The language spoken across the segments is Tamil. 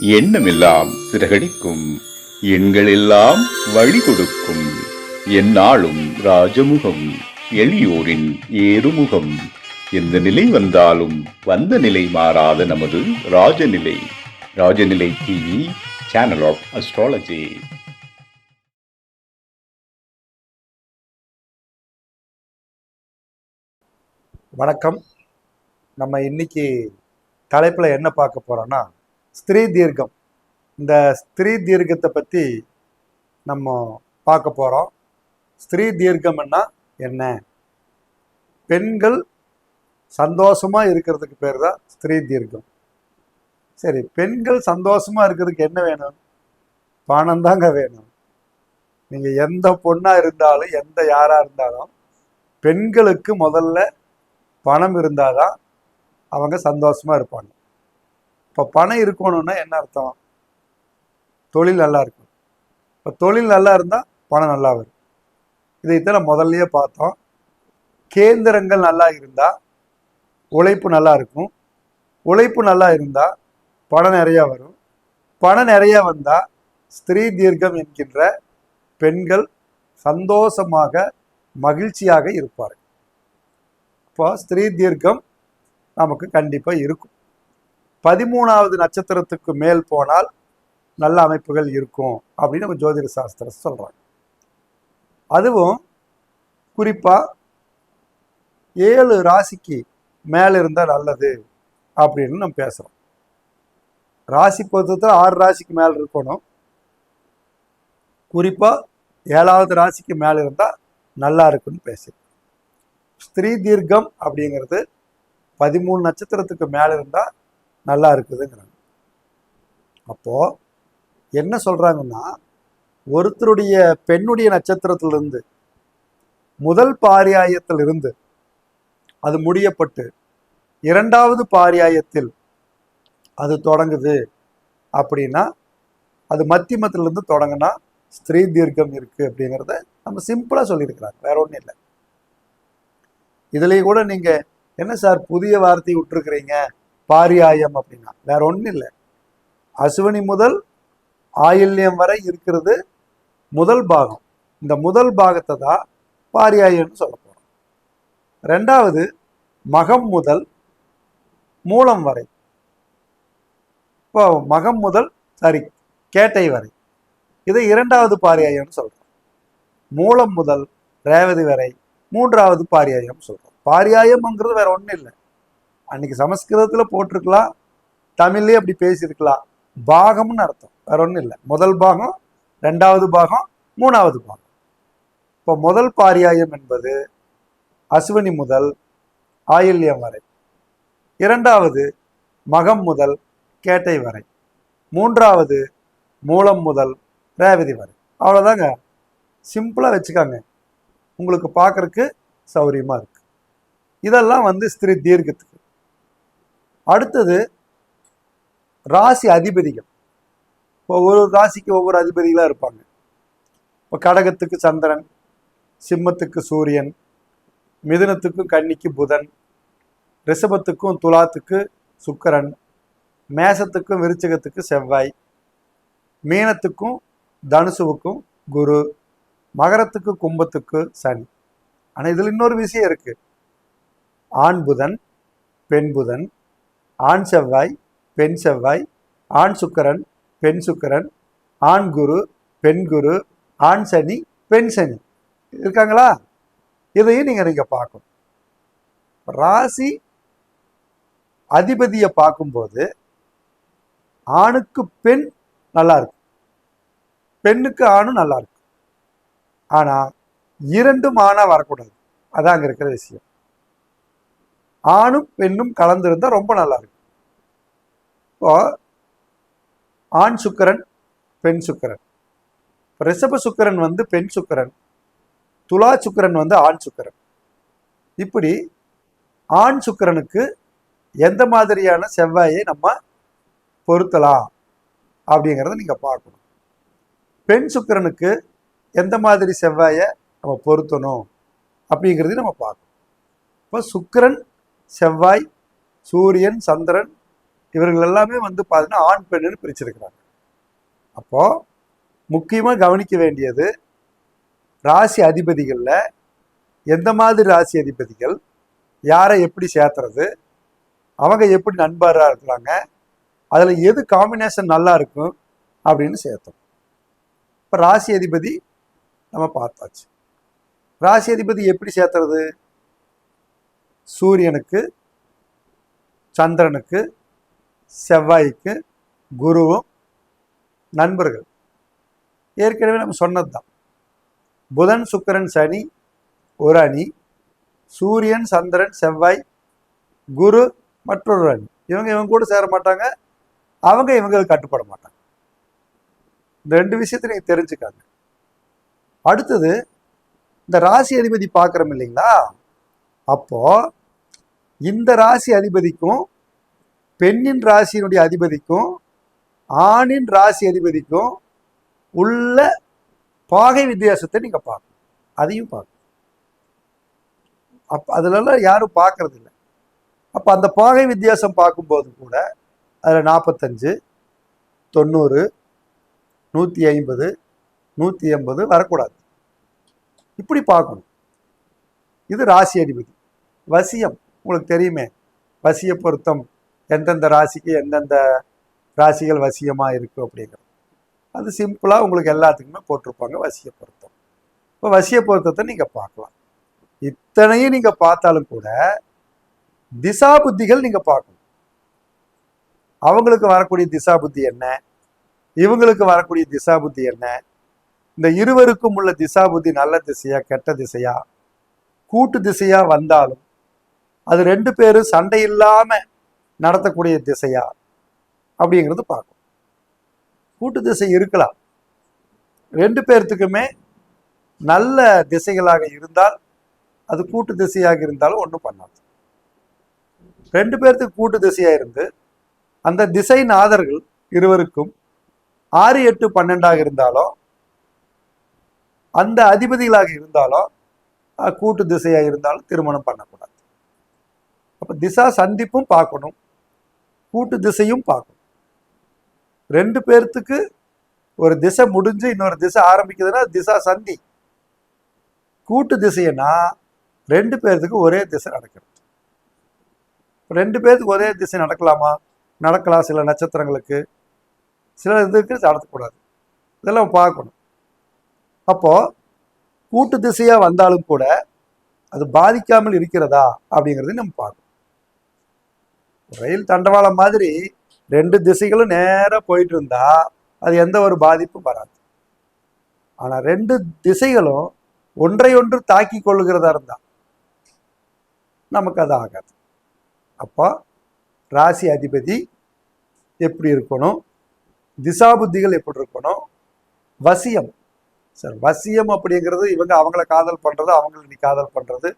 எண்ணமெல்லாம் சிறகடிக்கும். எண்களெல்லாம் வழி கொடுக்கும் எந்நாளும் ராஜமுகம் எளியோரின் ஏறுமுகம். எந்த நிலை வந்தாலும் வந்த நிலை மாறாத நமது Rajanilai. Rajanilai TV channel of astrology வணக்கம். நம்ம இன்னைக்கு தலைப்பில் என்ன பார்க்க போகிறோன்னா ஸ்திரீ தீர்க்கம். இந்த ஸ்திரீ தீர்க்கத்தை பற்றி நம்ம பார்க்க போகிறோம் ஸ்திரீ தீர்க்கம்னா என்ன? பெண்கள் சந்தோஷமாக இருக்கிறதுக்கு பேர் தான் ஸ்திரீ தீர்க்கம். சரி பெண்கள் சந்தோஷமாக இருக்கிறதுக்கு என்ன வேணும்? பணம் தாங்க வேணும். நீங்கள் எந்த பொண்ணாக இருந்தாலும் எந்த யாராக இருந்தாலும் பெண்களுக்கு முதல்ல பணம் இருந்தால் தான் அவங்க சந்தோஷமாக இருப்பாங்க. இப்போ பணம் இருக்கணும்னா என்ன அர்த்தம்? தொழில் நல்லா இருக்கும் இப்போ தொழில் நல்லா இருந்தால் பணம் நல்லா வரும். இதைத்தான் முதல்லையே பார்த்தோம். கேந்திரங்கள் நல்லா இருந்தால் உழைப்பு நல்லா இருக்கும். உழைப்பு நல்லா இருந்தால் பணம் நிறையா வரும். பணம் நிறையா வந்தால் ஸ்திரீ தீர்க்கம் என்கின்ற பெண்கள் சந்தோஷமாக மகிழ்ச்சியாக இருப்பார்கள். இப்போ ஸ்திரீ தீர்க்கம் நமக்கு கண்டிப்பாக இருக்கும். பதிமூணாவது நட்சத்திரத்துக்கு மேல் போனால் நல்ல அமைப்புகள் இருக்கும் அப்படின்னு நம்ம ஜோதிட சாஸ்திரம் சொல்கிறாங்க அதுவும் குறிப்பாக ஏழு ராசிக்கு மேலே இருந்தால் நல்லது அப்படின்னு நம்ம பேசுகிறோம் ராசி பொறுத்தத்தில் ஆறு ராசிக்கு மேலே இருக்கணும். குறிப்பாக ஏழாவது ராசிக்கு மேலே இருந்தால் நல்லா இருக்குன்னு பேசியிருக்கோம் ஸ்திரீ தீர்க்கம் அப்படிங்கிறது பதிமூணு நட்சத்திரத்துக்கு மேலே இருந்தால் நல்லா இருக்குதுங்கிறாங்க. அப்போது என்ன சொல்கிறாங்கன்னா ஒருத்தருடைய பெண்ணுடைய நட்சத்திரத்திலிருந்து முதல் பாரியாயத்திலிருந்து அது முடியப்பட்டு இரண்டாவது பாரியாயத்தில் அது தொடங்குது அப்படின்னா அது மத்தியமத்திலிருந்து தொடங்கினா ஸ்திரீ தீர்க்கம் இருக்குது அப்படிங்கிறத நம்ம சிம்பிளாக சொல்லியிருக்கிறாங்க. வேற ஒன்றும் இல்லை. இதுலேயும் கூட நீங்கள் என்ன சார் புதிய வார்த்தை விட்டுருக்குறீங்க? பாரியாயம் அப்படின்னா. வேற ஒன்றும் இல்லை. அசுவனி முதல் ஆயில்யம் வரை இருக்கிறது முதல் பாகம். இந்த முதல் பாகத்தை தான் பாரியாயம்னு சொல்ல போகிறோம் ரெண்டாவது மகம் முதல் மூலம் வரை. இப்போ மகம் முதல் சாரி கேட்டை வரை. இதை இரண்டாவது பாரியாயம்னு சொல்கிறோம் மூலம் முதல் ரேவதி வரை மூன்றாவது பாரியாயம் சொல்கிறோம் பாரியாயம்ங்கிறது வேற ஒன்றும் இல்லை. அன்னைக்கு சமஸ்கிருதத்தில் போட்டிருக்கலாம் தமிழ்லேயே அப்படி பேசியிருக்கலாம். பாகம்னு அர்த்தம். வேற ஒன்றும் இல்லை. முதல் பாகம் ரெண்டாவது பாகம் மூணாவது பாகம். இப்போ முதல் பாரியாயம் என்பது அஸ்வினி முதல் ஆயில்யம் வரை. இரண்டாவது மகம் முதல் கேட்டை வரை. மூன்றாவது மூலம் முதல் ரேவதி வரை. அவ்வளோதாங்க சிம்பிளாக வச்சுக்காங்க. உங்களுக்கு பார்க்கறக்கு சௌரியமாக இருக்குது இதெல்லாம் வந்து ஸ்திரீ தீர்க்கத்துக்கு. அடுத்தது ராசி அதிபதிகள். இப்போ ஒவ்வொரு ராசிக்கு ஒவ்வொரு அதிபதிகளாக இருப்பாங்க. இப்போ கடகத்துக்கு சந்திரன் சிம்மத்துக்கு சூரியன் மிதுனத்துக்கும் கன்னிக்கு புதன் ரிஷபத்துக்கும் துலாத்துக்கு சுக்கரன் மேசத்துக்கும் விருச்சகத்துக்கு செவ்வாய் மீனத்துக்கும் தனுசுவுக்கும் குரு மகரத்துக்கு கும்பத்துக்கு சனி. ஆனால் இதில் இன்னொரு விஷயம் இருக்குது ஆண் புதன் பெண் புதன் ஆண் செவ்வாய் பெண் செவ்வாய் ஆண் சுக்கரன் பெண் சுக்கரன் ஆண் குரு பெண் குரு ஆண் சனி பெண் சனி. இருக்காங்களா? இதையும் நீங்கள் நீங்கள் பார்க்கணும். ராசி அதிபதியை பார்க்கும்போது ஆணுக்கு பெண் நல்லா இருக்கும். பெண்ணுக்கு ஆணும் நல்லா இருக்கும். ஆனால் இரண்டும் ஆணாக வரக்கூடாது. அதான் அங்கே இருக்கிற விஷயம். ஆணும் பெண்ணும் கலந்துருந்தா ரொம்ப நல்லா இருக்கும். இப்போ ஆண் சுக்கரன் பெண் சுக்கரன். இப்போ ரிஷப சுக்கரன் வந்து பெண் சுக்கரன். துலா சுக்கரன் வந்து ஆண் சுக்கரன். இப்படி ஆண் சுக்கரனுக்கு எந்த மாதிரியான செவ்வாயை நம்ம பொருத்தலாம் அப்படிங்கிறத நீங்கள் பார்க்கணும். பெண் சுக்கரனுக்கு எந்த மாதிரி செவ்வாயை நம்ம பொருத்தணும் அப்படிங்கிறதையும் நம்ம பார்க்கணும். இப்போ சுக்கிரன் செவ்வாய் சூரியன் சந்திரன் இவர்கள் எல்லாமே வந்து பார்த்தீங்கன்னா ஆண் பெண்ணுன்னு பிரிச்சிருக்கிறாங்க. அப்போ முக்கியமாக கவனிக்க வேண்டியது ராசி அதிபதிகளில் எந்த மாதிரி ராசி அதிபதிகள் யாரை எப்படி சேர்த்துறது அவங்க எப்படி நண்பராக இருக்கிறாங்க அதில் எது காம்பினேஷன் நல்லா இருக்கும் அப்படின்னு சேர்த்தோம். இப்போ ராசி அதிபதி நம்ம பார்த்தாச்சு. ராசி அதிபதி எப்படி சேர்த்துறது? சூரியனுக்கு சந்திரனுக்கு செவ்வாய்க்கு குருவும் நண்பர்கள். ஏற்கனவே நம்ம சொன்னது தான் புதன் சுக்கிரன் சனி ஒரு அணி. சூரியன் சந்திரன் செவ்வாய் குரு மற்றொரு அணி. இவங்க இவங்க கூட சேர மாட்டாங்க. அவங்க இவங்களுக்கு கட்டுப்பட மாட்டாங்க. இந்த ரெண்டு விஷயத்தை நீங்கள் தெரிஞ்சுக்காங்க அடுத்தது இந்த ராசி அதிபதி பார்க்குறோம் இல்லைங்களா? அப்போது இந்த ராசி அதிபதிக்கும் பெண்ணின் ராசியினுடைய அதிபதிக்கும் ஆணின் ராசி அதிபதிக்கும் உள்ள பாகை வித்தியாசத்தை நீங்கள் பார்க்கணும். அதையும் பார்க்கணும். அப்போ அதுலலாம் யாரும் பார்க்கறது இல்லை அந்த பாகை வித்தியாசம் பார்க்கும்போது கூட அதில் நாற்பத்தஞ்சு தொண்ணூறு நூற்றி ஐம்பது நூற்றி எண்பது வரக்கூடாது. இப்படி பார்க்கணும். இது ராசி அதிபதி. வசியம். உங்களுக்கு தெரியுமே வசிய பொருத்தம் எந்தெந்த ராசிக்கு எந்தெந்த ராசிகள் வசியமாக இருக்குது அப்படிங்கிறது. அது சிம்பிளாக உங்களுக்கு எல்லாத்துக்குமே போட்டிருப்பாங்க வசிய பொருத்தம். இப்போ வசிய பொருத்தத்தை நீங்கள் பார்க்கலாம். இத்தனையும் நீங்கள் பார்த்தாலும் கூட திசா புத்திகள் நீங்கள் பார்க்கணும். அவங்களுக்கு வரக்கூடிய திசா புத்தி என்ன? இவங்களுக்கு வரக்கூடிய திசா புத்தி என்ன? இந்த இருவருக்கும் உள்ள திசா புத்தி நல்ல திசையா கெட்ட திசையா? கூட்டு திசையா வந்தாலும் அது ரெண்டு பேரும் சண்டை இல்லாம நடத்தக்கூடிய திசையா அப்படிங்கிறது பார்க்கணும். கூட்டு திசை இருக்கலாம். ரெண்டு பேர்த்துக்குமே நல்ல திசைகளாக இருந்தால் அது கூட்டு திசையாக இருந்தாலும் ஒன்றும் பண்ணாது. ரெண்டு பேர்த்துக்கு கூட்டு திசையாக இருந்து அந்த திசை நாதர்கள் இருவருக்கும் ஆறு எட்டு பன்னெண்டாக இருந்தாலும் அந்த அதிபதிகளாக இருந்தாலும் கூட்டு திசையாக இருந்தாலும் திருமணம் பண்ணக்கூடாது. அப்போ திசா சந்திப்பும் பார்க்கணும். கூட்டு திசையும் பார்க்கணும். ரெண்டு பேர்த்துக்கு ஒரு திசை முடிஞ்சு இன்னொரு திசை ஆரம்பிக்குதுன்னா திசா சந்தி. கூட்டு திசைன்னா ரெண்டு பேர்த்துக்கு ஒரே திசை நடக்கிறது. ரெண்டு பேர்த்துக்கு ஒரே திசை நடக்கலாமா? நடக்கலாம் சில நட்சத்திரங்களுக்கு. சில இதுக்கு நடத்தக்கூடாது இதெல்லாம் பார்க்கணும். அப்போது கூட்டு திசையாக வந்தாலும் கூட அது பாதிக்காமல் இருக்கிறதா அப்படிங்கிறதையும் நம்ம பார்க்கணும். ரயில் தண்டவாளம் மாதிரி ரெண்டு திசைகளும் நேராக போயிட்டு இருந்தா அது எந்த ஒரு பாதிப்பும் வராது. ஆனால் ரெண்டு திசைகளும் ஒன்றை ஒன்று தாக்கி கொள்ளுகிறதா இருந்தால் நமக்கு அது ஆகாது. அப்போ ராசி அதிபதி எப்படி இருக்கணும்? திசாபுத்திகள் எப்படி இருக்கணும்? வசியம். சார் வசியம் அப்படிங்கிறது இவங்க அவங்கள காதல் பண்ணுறது அவங்கள நீ காதல் பண்ணுறது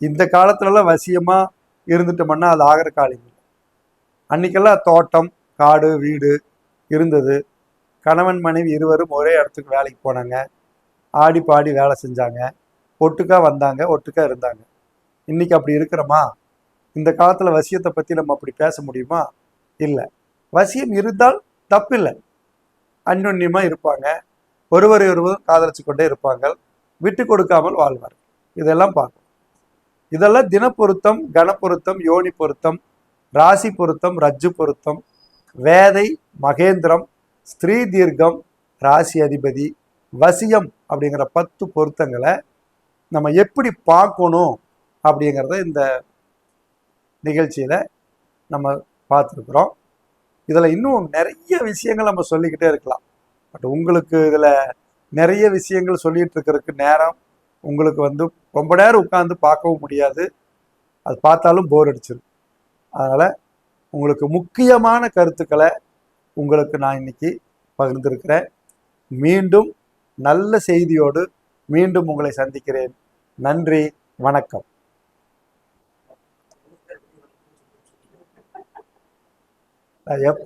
இந்த காலத்துலலாம் வசியமாக இருந்துட்டோம்னா அது ஆகிற காலம் அன்னைக்கெல்லாம் தோட்டம் காடு வீடு இருந்தது. கணவன் மனைவி இருவரும் ஒரே இடத்துக்கு வேலைக்கு போனாங்க. ஆடி பாடி வேலை செஞ்சாங்க. ஒட்டுக்கா வந்தாங்க ஒட்டுக்கா இருந்தாங்க. இன்னைக்கு அப்படி இருக்கிறோமா? இந்த காலத்தில் வசியத்தை பற்றி நம்ம அப்படி பேச முடியுமா? இல்லை. வசியம் இருந்தால் தப்பில்லை. அந்யோன்யமா இருப்பாங்க. ஒருவரை ஒருவரும் காதலிச்சு கொண்டே இருப்பாங்க விட்டு கொடுக்காமல் வாழ்வார் இதெல்லாம் பார்க்கணும். இதெல்லாம் தினப்பொருத்தம் கணப்பொருத்தம் யோனி பொருத்தம் ராசி பொருத்தம் ரஜ்ஜு பொருத்தம் வேதை மகேந்திரம் ஸ்திரீ தீர்க்கம் ராசி அதிபதி வசியம் அப்படிங்கிற பத்து பொருத்தங்களை நம்ம எப்படி பார்க்கணும் அப்படிங்கிறத இந்த நிகழ்ச்சியில் நம்ம பார்த்துருக்குறோம். இதில் இன்னும் நிறைய விஷயங்கள் நம்ம சொல்லிக்கிட்டே இருக்கலாம். பட் உங்களுக்கு இதில் நிறைய விஷயங்கள் சொல்லிகிட்டு இருக்கிறதுக்கு நேரம் உங்களுக்கு வந்து ரொம்ப நேரம் உட்காந்து பார்க்கவும் முடியாது. அது பார்த்தாலும் போர் அடிச்சிடும் அதனால் உங்களுக்கு முக்கியமான கருத்துக்களை உங்களுக்கு நான் இன்னைக்கு பகிர்ந்திருக்கிறேன். மீண்டும் நல்ல செய்தியோடு மீண்டும் உங்களை சந்திக்கிறேன். நன்றி வணக்கம். நான் எப்